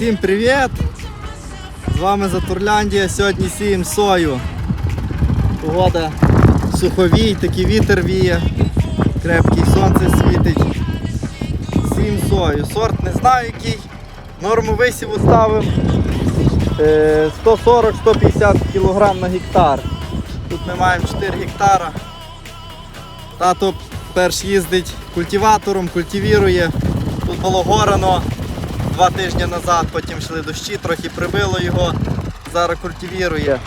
Всім привіт! З вами Затурляндія. Сьогодні сіємо сою. Погода суховій, такий вітер віє, крепкий сонце світить. Сіємо сою. Сорт не знаю який. Норму висіву ставимо е, 140-150 кг на гектар. Тут ми маємо 4 гектара. Тато перш їздить культиватором, культивірує. Тут було горано два тижні назад, потім йшли дощі, трохи прибило його, зараз культивірує.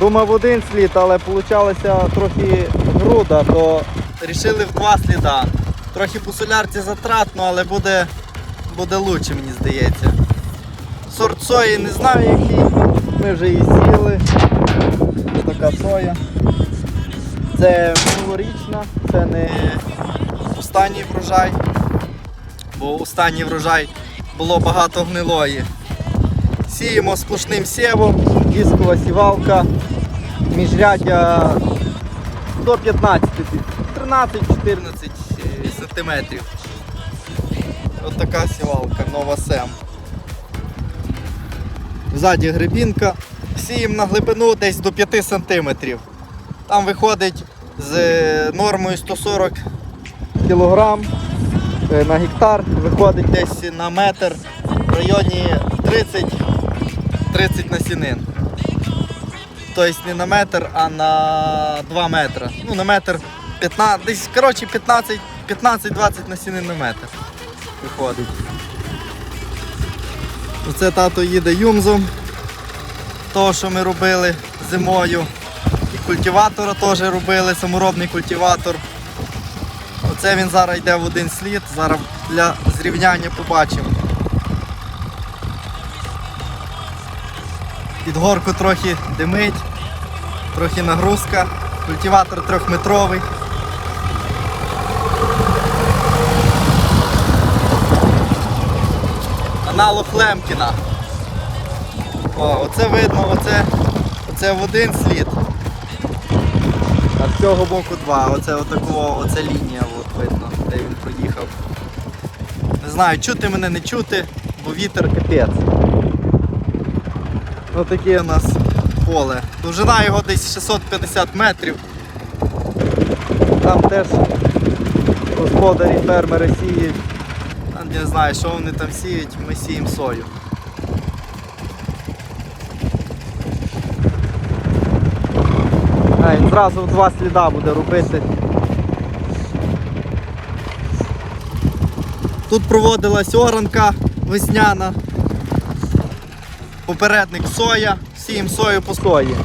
Думав один слід, але вийшло трохи груда, то вирішили в два сліда. Трохи по солярці затратно, але буде, буде лучше, мені здається. Сорт сої не знаю який, ми вже її сіли. Така соя. Це минулорічна, це не останній врожай, бо останній врожай було багато гнилої. Сіємо сплошним сєвом, дискова сівалка, міжряддя до 15, 13-14 сантиметрів. Ось така сівалка, нова сем. Ззаді грибінка. Сіємо на глибину десь до 5 сантиметрів. Там виходить з е, нормою 140 кг на гектар, виходить десь на метр в районі 30, 30 насінин. Тобто не на метр, а на 2 метри. Ну, на метр 15, десь коротше 15 15-20 насінин на метр виходить. Оце тато їде юмзом, того, що ми робили зимою. І культиватора теж робили, саморобний культиватор. Оце він зараз йде в один слід, зараз для зрівняння побачимо. Під горку трохи димить, трохи нагрузка, культиватор трьохметровий. Аналог Лемкіна. О, оце видно, оце, оце в один слід. З цього боку два. Оце отакого, оце лінія от видно, де він проїхав. Не знаю, чути мене, не чути, бо вітер капець. Ось таке у нас поле. Довжина його десь 650 метрів. Там теж господарі, фермери сіють. Там не знаю, що вони там сіють, ми сіємо сою. Він зразу два сліда буде робити. Тут проводилась оранка весняна. Попередник соя, сіємо сою по сої.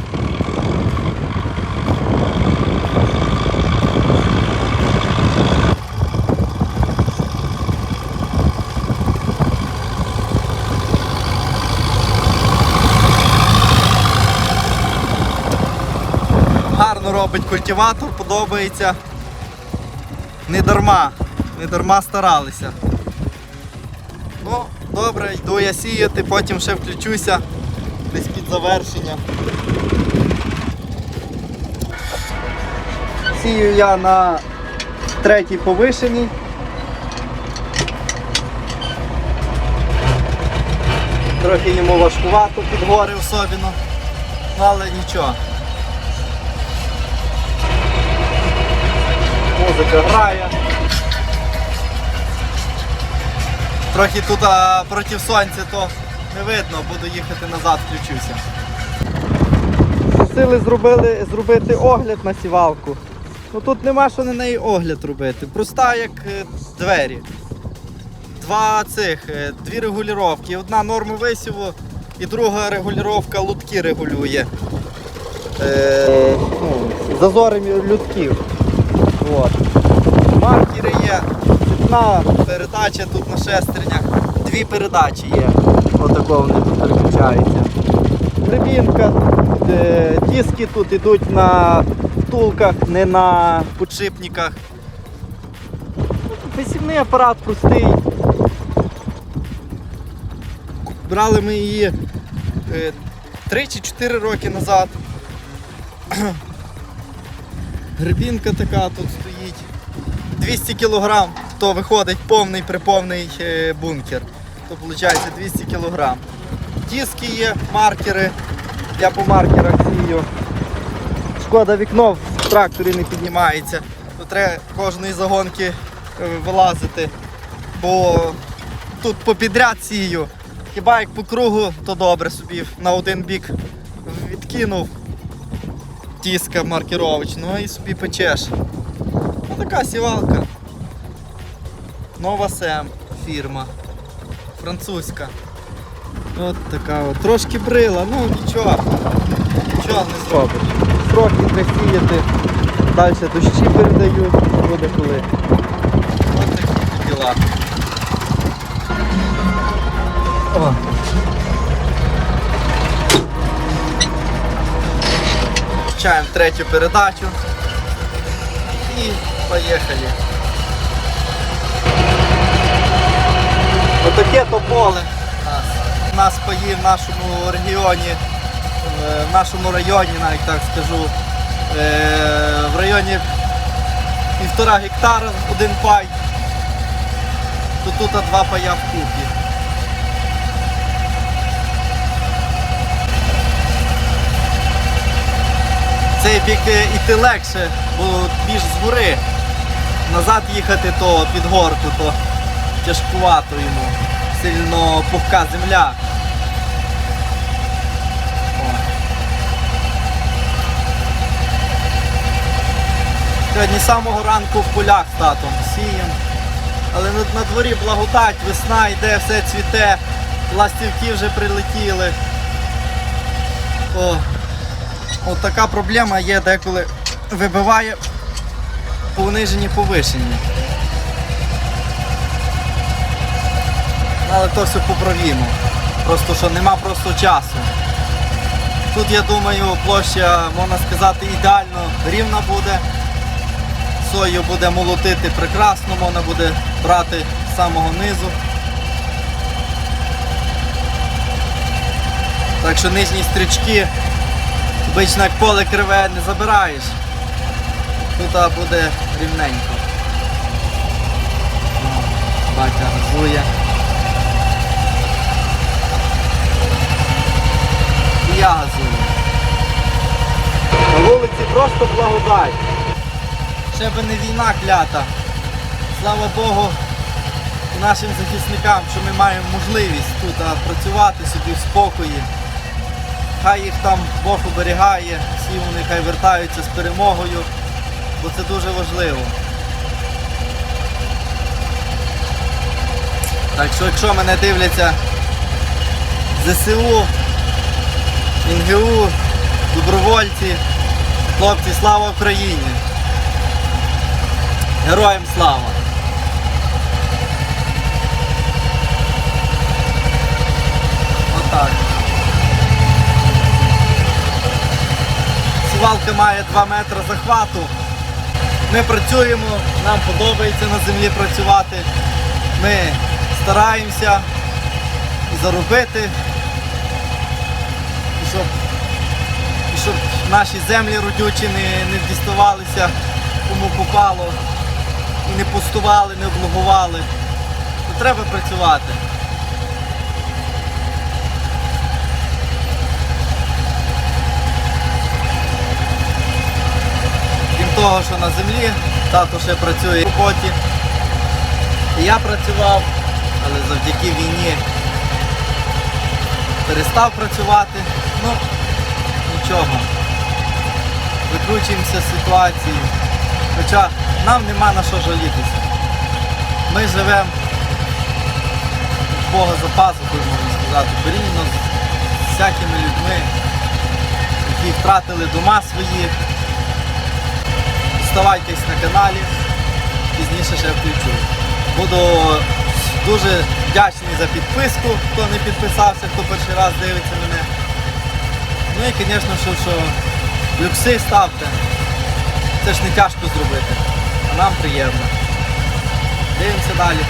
Гарно робить культиватор, подобається. Не дарма, не дарма старалися. Ну, добре, йду я сіяти, потім ще включуся десь під завершення. Сію я на третій повишеній. Трохи йому важкувато під гори особливо, але нічого. Музика грає. Трохи тут а, проти сонця, то не видно, буду їхати назад, включуся. Просили зробили, зробити огляд на сівалку. Ну тут нема що на неї огляд робити. Проста як е, двері. Два цих, е, дві регулювання. Одна норма висіву і друга регулювання лутки регулює. Е, ну, зазори лютків. От. Маркери є, одна передача тут на шестернях, дві передачі є. Отако вони тут переключаються. Гребінка, е, диски тут йдуть на втулках, не на підшипниках. Висівний апарат простий. Брали ми її 3 чи 4 роки назад. Гребінка така тут стоїть. 200 кг, то виходить повний приповний е, бункер. то виходить 200 кг. Диски є, маркери. Я по маркерах сію. Шкода вікно в тракторі не піднімається. То треба кожної загонки е, вилазити. Бо тут попідряд сію. Хіба як по кругу, то добре собі на один бік відкинув тіска маркировочного і собі печеш. Ну така сівалка. Нова Сем фірма. Французька. От така от. Трошки брила, ну нічого. Нічого не зробиш. Сроки треба. Далі дощі передають, буде коли. От такі діла. Включаємо третю передачу. І поїхали. Отаке то поле нас. Нас паї в нашому регіоні, е, в нашому районі, навіть так скажу, е, в районі півтора гектара один пай, то тут два пая вкупі. Цей бік е, іти легше, бо більш з гори. Назад їхати то під горку, то тяжкувато йому. Сильно пухка земля. Сьогодні з самого ранку в полях з татом сієм. Але на дворі благодать, весна йде, все цвіте, ластівки вже прилетіли. О, от така проблема є деколи вибиває понижені повишені. Але то все поправімо. Просто що нема просто часу. Тут я думаю площа, можна сказати, ідеально рівна буде. Сою буде молотити прекрасно, можна буде брати з самого низу. Так що нижні стрічки, обично як поле криве не забираєш. Тут буде рівненько. Батя газує. І я газую. На вулиці просто благодать. Ще би не війна клята. Слава Богу, нашим захисникам, що ми маємо можливість тут працювати собі в спокої. Хай їх там Бог оберігає, всі вони хай вертаються з перемогою, бо це дуже важливо. Так що якщо мене дивляться ЗСУ, НГУ, добровольці, хлопці, слава Україні! Героям слава! Отак. Сівалка має 2 метри захвату. Ми працюємо, нам подобається на землі працювати. Ми стараємося заробити, щоб, щоб наші землі родючі не, не діставалися кому попало, і не пустували, не облугували. То треба працювати. Того, що на землі, тато ще працює в роботі. І я працював, але завдяки війні перестав працювати. Ну, нічого. Викручуємося з ситуації. Хоча нам нема на що жалітися. Ми живемо в Бога за пазухою, можна сказати, порівняно з всякими людьми, які втратили дома свої. Оставайтесь на каналі, пізніше ще включу. Буду дуже вдячний за підписку, хто не підписався, хто перший раз дивиться мене. Ну і, звісно, що, що люкси ставте. Це ж не тяжко зробити, а нам приємно. Дивимося далі.